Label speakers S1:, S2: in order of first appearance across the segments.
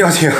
S1: 안녕하세요.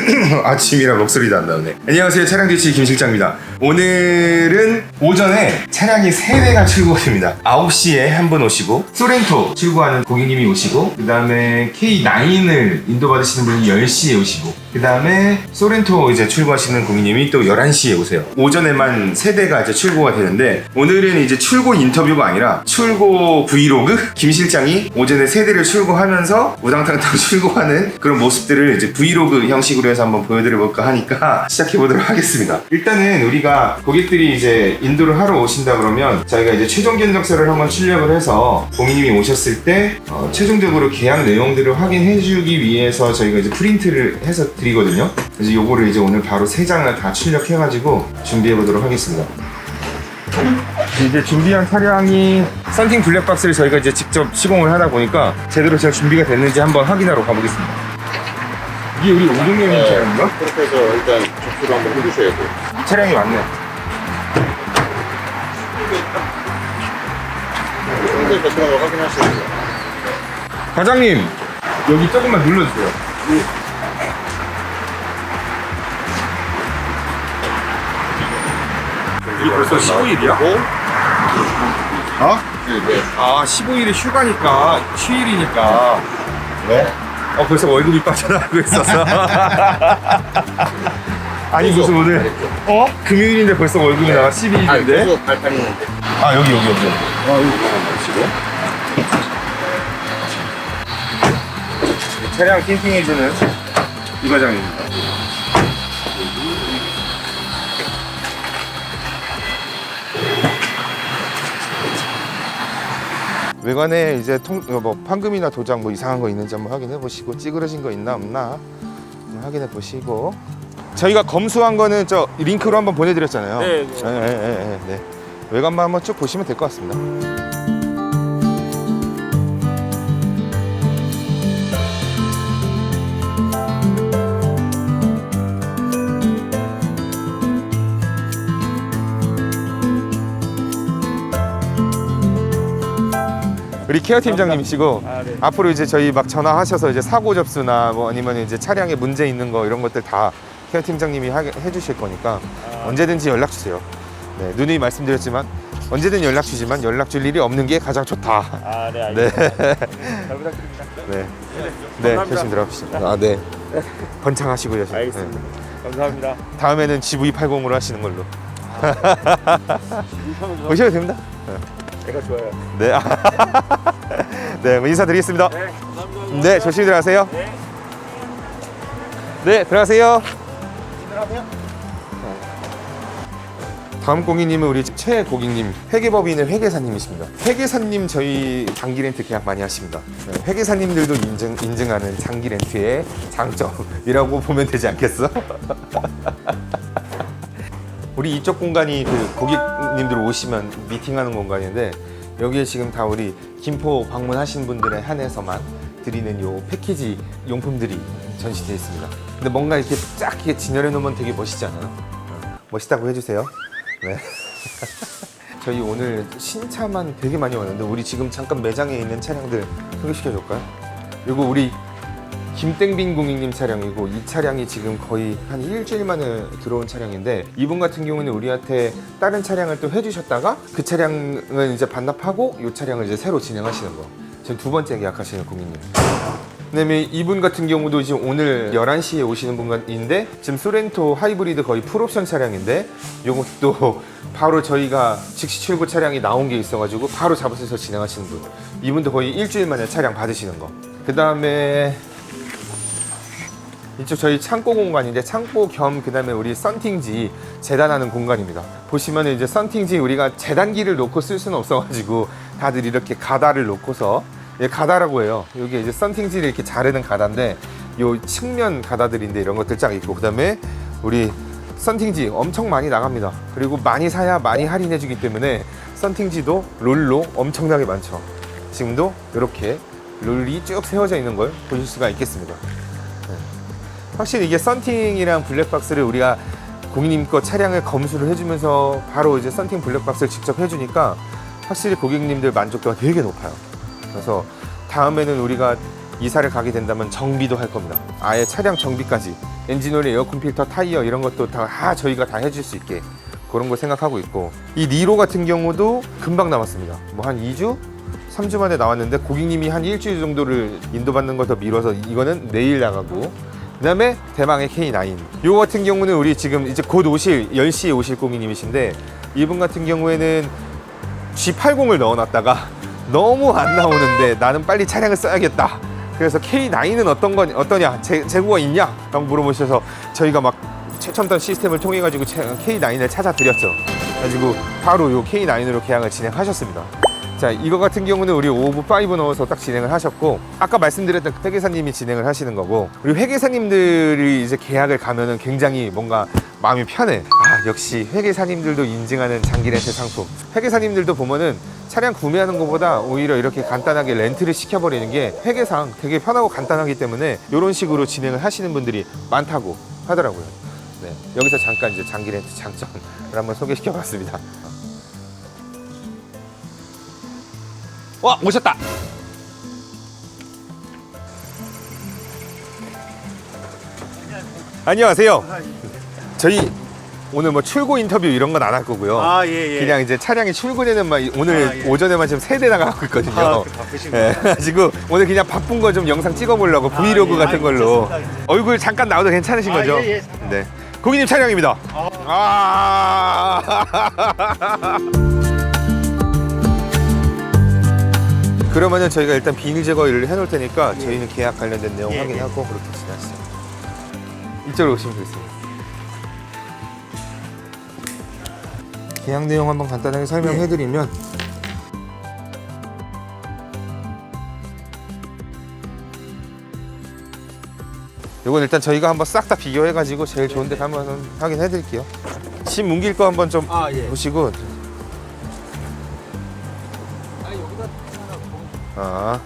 S1: 아침이라 목소리도 안 나오네. 안녕하세요. 차량 뒤치 김 실장입니다. 오늘은 오전에 차량이 3대가 출고됩니다. 9시에 한 분 오시고, 소렌토 출고하는 고객님이 오시고, 그 다음에 K9을 인도받으시는 분이 10시에 오시고, 그 다음에 소렌토 이제 출고하시는 고객님이 또 11시에 오세요. 오전에만 3대가 이제 출고가 되는데, 오늘은 이제 출고 인터뷰가 아니라 출고 브이로그? 김 실장이 오전에 3대를 출고하면서 우당탕탕 출고하는 그런 모습들을 이제 브이로그 형식으로 해서 한번 보여드려볼까 하니까 시작해보도록 하겠습니다. 일단은 우리가 고객들이 이제 인도를 하러 오신다 그러면 저희가 이제 최종 견적서를 한번 출력을 해서 고객님이 오셨을 때 어, 최종적으로 계약 내용들을 확인해주기 위해서 저희가 이제 프린트를 해서 드리거든요. 그래서 요거를 이제 오늘 바로 세 장을 다 출력해가지고 준비해보도록 하겠습니다. 이제 준비한 차량이 썬팅 블랙박스를 저희가 이제 직접 시공을 하다 보니까 제대로 잘 준비가 됐는지 한번 확인하러 가보겠습니다. 이게 우리 오동형인 차량인가?
S2: 그렇게 해서 일단 접수를 한번 해주셔야 돼요.
S1: 차량이 맞네.
S2: 상대 배송을 확인하셔야 돼요.
S1: 과장님 여기 조금만 눌러주세요. 이게 벌써 15일이야? 어?
S2: 네.
S1: 아 15일이 휴가니까 휴일이니까 왜? 어 벌써 월급이 빠져나가고 있었어 아니 무슨 오늘 어? 금요일인데 벌써 월급이 나와
S2: 아,
S1: 12일인데
S2: 그래서 발판이 있는데.
S1: 아 여기 여기 여기
S2: 아, 여기 잠깐만 보시고.
S1: 차량 틴팅해주는 이 과장입니다 외관에 이제 통, 어, 뭐 판금이나 도장 뭐 이상한 거 있는지 한번 확인해 보시고 찌그러진 거 있나 없나 좀 확인해 보시고 저희가 검수한 거는 저 링크로 한번 보내드렸잖아요.
S3: 네, 네.
S1: 네, 네, 네, 네. 외관만 한번 쭉 보시면 될 것 같습니다. 우리 케어 팀장님이시고
S3: 아, 네.
S1: 앞으로 이제 저희 막 전화하셔서 이제 사고 접수나 뭐 아니면 이제 차량에 문제 있는 거 이런 것들 다 케어 팀장님이 하게 해주실 거니까
S3: 아.
S1: 언제든지 연락 주세요. 네, 누누이 말씀드렸지만 언제든 연락 주지만 연락 줄 일이 없는 게 가장 좋다.
S3: 아, 네,
S1: 네,
S3: 알겠습니다. 잘 부탁드립니다.
S1: 네, 네,
S3: 감사합니다.
S1: 결심 들어갑시다. 아, 네. 번창하시고요. 네.
S3: 알겠습니다. 감사합니다.
S1: 다음에는 GV80으로 하시는 걸로
S3: 이상은 좀
S1: 오셔도 됩니다.
S3: 제가 좋아요.
S1: 네, 네, 뭐 인사드리겠습니다.
S3: 네, 감사합니다.
S1: 네, 조심히 들어가세요.
S3: 네.
S1: 네, 들어가세요.
S3: 들어가세요.
S1: 다음 고객님은 우리 최 고객님 회계법인의 회계사님이십니다. 회계사님 저희 장기 렌트 계약 많이 하십니다. 네, 회계사님들도 인증 인증하는 장기 렌트의 장점이라고 보면 되지 않겠어? 우리 이쪽 공간이 그 고객님들 오시면 미팅하는 공간인데 여기에 지금 다 우리 김포 방문하신 분들에 한해서만 드리는 요 패키지 용품들이 전시되어 있습니다. 근데 뭔가 이렇게 쫙 이렇게 진열해 놓으면 되게 멋있잖아요. 어, 멋있다고 해주세요. 네. 저희 오늘 신차만 되게 많이 왔는데 우리 지금 잠깐 매장에 있는 차량들 소개시켜 줄까요? 이거 우리 김땡빈 고객님 차량이고 이 차량이 지금 거의 한 일주일 만에 들어온 차량인데 이분 같은 경우는 우리한테 다른 차량을 또 해주셨다가 그 차량을 이제 반납하고 이 차량을 이제 새로 진행하시는 거. 지금 두 번째 계약하시는 고객님. 그다음에 이분 같은 경우도 지금 오늘 11시에 오시는 분인데 지금 소렌토 하이브리드 거의 풀옵션 차량인데 이것도 바로 저희가 즉시 출고 차량이 나온 게 있어가지고 바로 잡으셔서 진행하시는 분. 이분도 거의 일주일 만에 차량 받으시는 거그 다음에 이쪽 저희 창고 공간인데 창고 겸 그다음에 우리 썬팅지 재단하는 공간입니다. 보시면 이제 썬팅지 우리가 재단기를 놓고 쓸 수는 없어가지고 다들 이렇게 가다를 놓고서 예, 가다라고 해요. 여기 이제 썬팅지를 이렇게 자르는 가다인데 요 측면 가다들인데 이런 것들 쫙 있고 그다음에 우리 썬팅지 엄청 많이 나갑니다. 그리고 많이 사야 많이 할인해주기 때문에 썬팅지도 롤로 엄청나게 많죠. 지금도 이렇게 롤이 쭉 세워져 있는 걸 보실 수가 있겠습니다. 확실히 이게 썬팅이랑 블랙박스를 우리가 고객님 거 차량을 검수를 해주면서 바로 이제 썬팅 블랙박스를 직접 해주니까 확실히 고객님들 만족도가 되게 높아요. 그래서 다음에는 우리가 이사를 가게 된다면 정비도 할 겁니다. 아예 차량 정비까지 엔진오일, 에어컨 필터, 타이어 이런 것도 다, 다 저희가 다 해줄 수 있게 그런 걸 생각하고 있고 이 니로 같은 경우도 금방 남았습니다. 뭐 한 2주? 3주 만에 나왔는데 고객님이 한 일주일 정도를 인도받는 걸 더 미뤄서 이거는 내일 나가고 그 다음에 대망의 K9 요 같은 경우는 우리 지금 이제 곧 오실 10시에 오실 고객님이신데 이분 같은 경우에는 G80을 넣어놨다가 너무 안 나오는데 나는 빨리 차량을 써야겠다. 그래서 K9은 어떤 건 어떠냐 재, 재고가 있냐? 라고 물어보셔서 저희가 막 최첨단 시스템을 통해 가지고 K9을 찾아 드렸죠. 가지고 바로 요 K9으로 계약을 진행하셨습니다. 자 이거 같은 경우는 우리 오브 5 넣어서 딱 진행을 하셨고 아까 말씀드렸던 그 회계사님이 진행을 하시는 거고 우리 회계사님들이 이제 계약을 가면은 굉장히 뭔가 마음이 편해. 아 역시 회계사님들도 인증하는 장기 렌트 상품. 회계사님들도 보면은 차량 구매하는 것보다 오히려 이렇게 간단하게 렌트를 시켜버리는 게 회계상 되게 편하고 간단하기 때문에 이런 식으로 진행을 하시는 분들이 많다고 하더라고요. 네, 여기서 잠깐 이제 장기 렌트 장점을 한번 소개시켜 봤습니다 와 오셨다. 안녕하세요. 저희 오늘 뭐 출고 인터뷰 이런 건 안 할 거고요.
S3: 아, 예, 예.
S1: 그냥 이제 차량이 출근에는 막 오늘
S3: 아, 예.
S1: 오전에만 지금 세 대나 갖고 있거든요.
S3: 아, 그 바쁘신구나.
S1: 예, 그래가지고 오늘 그냥 바쁜 거 좀 영상 찍어보려고
S3: 아,
S1: 브이로그
S3: 예.
S1: 같은
S3: 아,
S1: 걸로
S3: 괜찮습니다, 이제.
S1: 얼굴 잠깐 나와도 괜찮으신
S3: 아,
S1: 거죠?
S3: 예, 예.
S1: 네. 고객님 차량입니다. 아. 그러면은 저희가 일단 비닐 제거를 해놓을 테니까 저희는 계약 관련된 내용
S3: 예,
S1: 확인하고 그렇게 지나시죠. 이쪽으로 오시면 되겠습니다. 계약 내용 한번 간단하게 설명해드리면 이건 일단 저희가 한번 싹 다 비교해가지고 제일 좋은 데 한번 확인해드릴게요. 심 뭉길 거 한번 좀
S3: 아, 예.
S1: 보시고 아.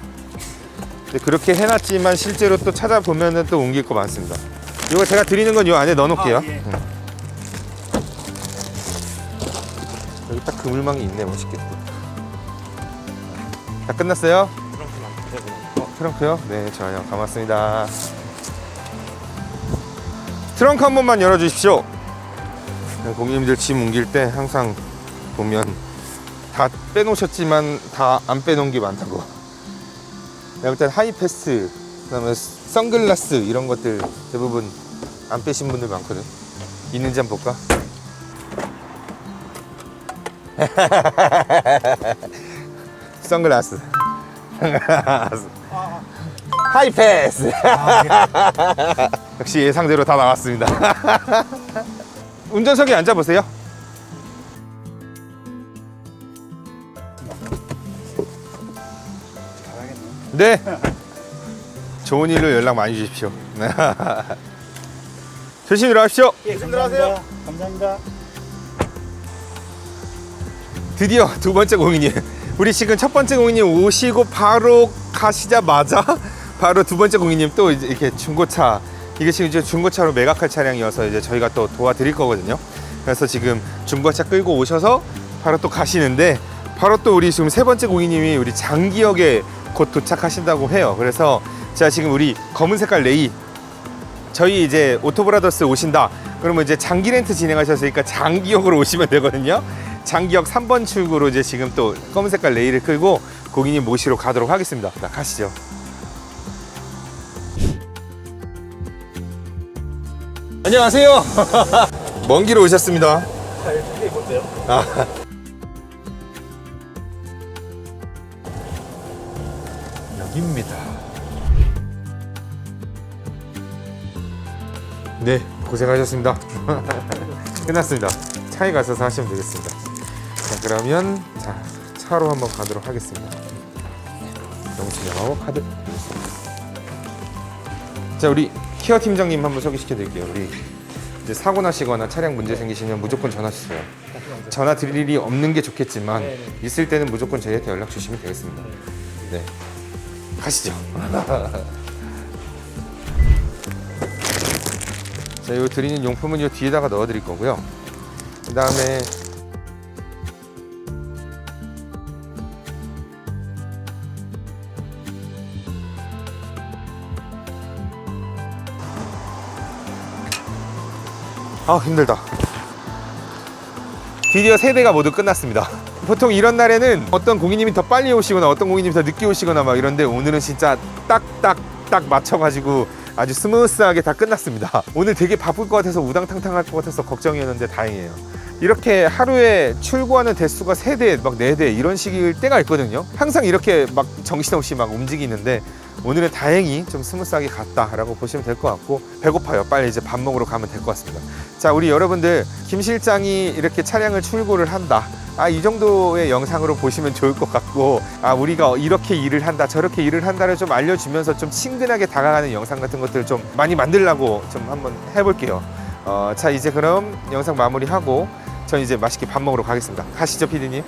S1: 그렇게 해놨지만 실제로 또 찾아보면은 또 옮길 거 많습니다. 이거 제가 드리는 건 이 안에 넣어놓을게요.
S3: 아, 예.
S1: 음. 여기 딱 그물망이 있네 멋있겠다. 다 끝났어요? 어, 트렁크요? 네, 좋아요. 고맙습니다. 트렁크 한 번만 열어주십시오. 네, 고객님들 짐 옮길 때 항상 보면 다 빼놓으셨지만 다 안 빼놓은 게 많다고. 내가 볼땐 하이패스, 그다음에 선글라스 이런 것들 대부분 안 빼신 분들 많거든. 있는지 한번 볼까? 선글라스. 선글라스. 하이패스. 역시 예상대로 다 나왔습니다. 운전석에 앉아 보세요. 네. 좋은 일로 연락 많이 주십시오. 조심히 들어가십시오.
S3: 예, 감사합니다. 감사합니다.
S1: 드디어 두 번째 고객님. 우리 지금 첫 번째 고객님 오시고 바로 가시자마자 바로 두 번째 고객님 또 이제 이렇게 중고차 이게 지금 이제 중고차로 매각할 차량이어서 이제 저희가 또 도와드릴 거거든요. 그래서 지금 중고차 끌고 오셔서 바로 또 가시는데 바로 또 우리 지금 세 번째 고객님이 우리 장기역에 곧 도착하신다고 해요. 그래서 제가 지금 우리 검은 색깔 레이 저희 이제 오토브라더스 오신다. 그러면 이제 장기 렌트 진행하셨으니까 장기역으로 오시면 되거든요. 장기역 3번 출구로 이제 지금 또 검은 색깔 레일을 끌고 고객님 모시러 가도록 하겠습니다. 자, 가시죠. 안녕하세요. 먼길 오셨습니다. 아. 여기입니다. 네, 고생하셨습니다. 끝났습니다. 차에 가셔서 하시면 되겠습니다. 자, 그러면 자 차로 한번 가도록 하겠습니다. 영수증하고 카드. 자, 우리 키어 팀장님 한번 소개시켜 드릴게요. 우리 이제 사고 나시거나 차량 문제 생기시면 무조건 전화 주세요. 전화 드릴 일이 없는 게 좋겠지만 있을 때는 무조건 저희한테 연락 주시면 되겠습니다. 네, 가시죠. 자, 요 드리는 용품은 요 뒤에다가 넣어 드릴 거고요. 그 다음에 아 힘들다 드디어 세대가 모두 끝났습니다 보통 이런 날에는 어떤 고객님이 더 빨리 오시거나 어떤 고객님이 더 늦게 오시거나 막 이런데 오늘은 진짜 딱딱딱 맞춰가지고 아주 스무스하게 다 끝났습니다. 오늘 되게 바쁠 것 같아서 우당탕탕 할 것 같아서 걱정이었는데 다행이에요. 이렇게 하루에 출고하는 대수가 세대막 네 대 이런 식일 때가 있거든요. 항상 이렇게 막 정신없이 막 움직이는데 오늘은 다행히 좀 스무스하게 갔다라고 보시면 될 것 같고 배고파요. 빨리 이제 밥 먹으러 가면 될 것 같습니다. 자, 우리 여러분들 김 실장이 이렇게 차량을 출고를 한다. 아, 이 정도의 영상으로 보시면 좋을 것 같고, 아, 우리가 이렇게 일을 한다, 저렇게 일을 한다를 좀 알려주면서 좀 친근하게 다가가는 영상 같은 것들 좀 많이 만들려고 좀 한번 해볼게요. 어, 자, 이제 그럼 영상 마무리하고, 전 이제 맛있게 밥 먹으러 가겠습니다. 가시죠, 피디님.